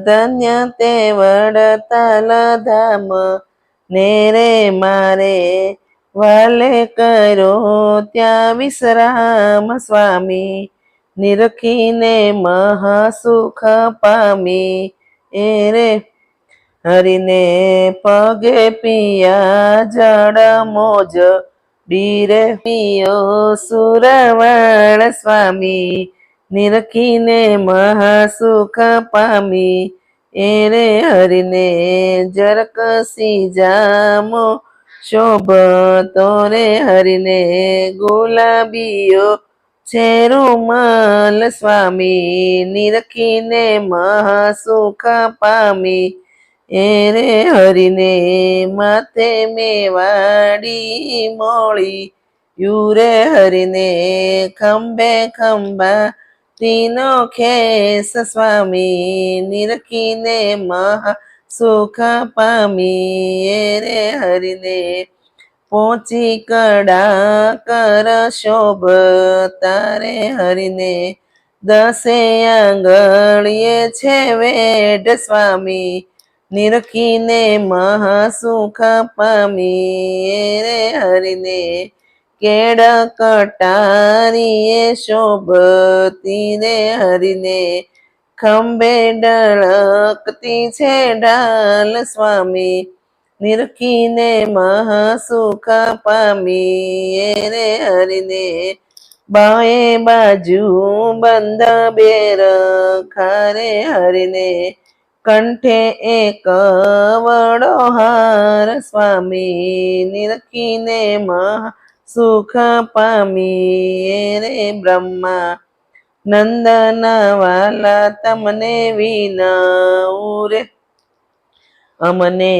ધન્ય તે વડતાલ ધામ ને રે મારે વાલે કરો ત્યાં વિશ્રામ સ્વામી નિરખીને મહાસુખ પામી એ રે હરીને પગે પિયા જડ મોજ ડીરે પિયો સુરવણ સ્વામી નિરખીને મહાસુખ પામી. એ રે હરિને જરકસી જામો શોભ રે હરિને ગુલાબીઓ છે રૂમાલ સ્વામી. નિરખીને મહાસુખ પામી. એ રે હરિને માથે મેવાડી મોળી. યુરે હરિને ખંભે ખંભા તીનો ખેસ સ્વામી નિરખીને મહા સુખ પામી એ રે હરિને પહોંચી કડા કર શોભ તારે હરિને દસે આંગળીએ છે વેઢ સ્વામી નિરખીને મહાસુખ પામી રે હરિને કેડ કટારીએ શોભતી રે હરિને ખંભે ડળકતી છે ડાલ સ્વામી. નિરખીને મહાસુખ પામી એ રે હરિને. બાએ બાજુ બંધ બેર ખારે હરિને. કંઠે એક વડો હાર સ્વામી. નિરખીને મહા સુખ પામી એ રે બ્રહ્મા નંદન વાલા તમને વિના રે અમને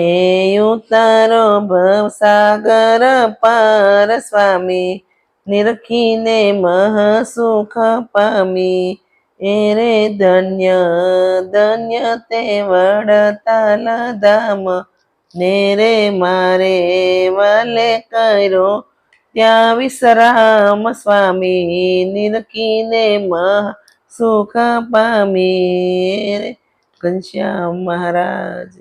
ઉતારો ભવસાગર પાર સ્વામી નિરખીને મહાસુખ પામી એ રે ધન્ય ધન્ય તે વડતાલ ધામ ને રે મારે વાલે કર્યો ત્યાં વિશ્રામ સ્વામી નિરખીને મહા સુખ પામી ઘનશ્યામ મહારાજ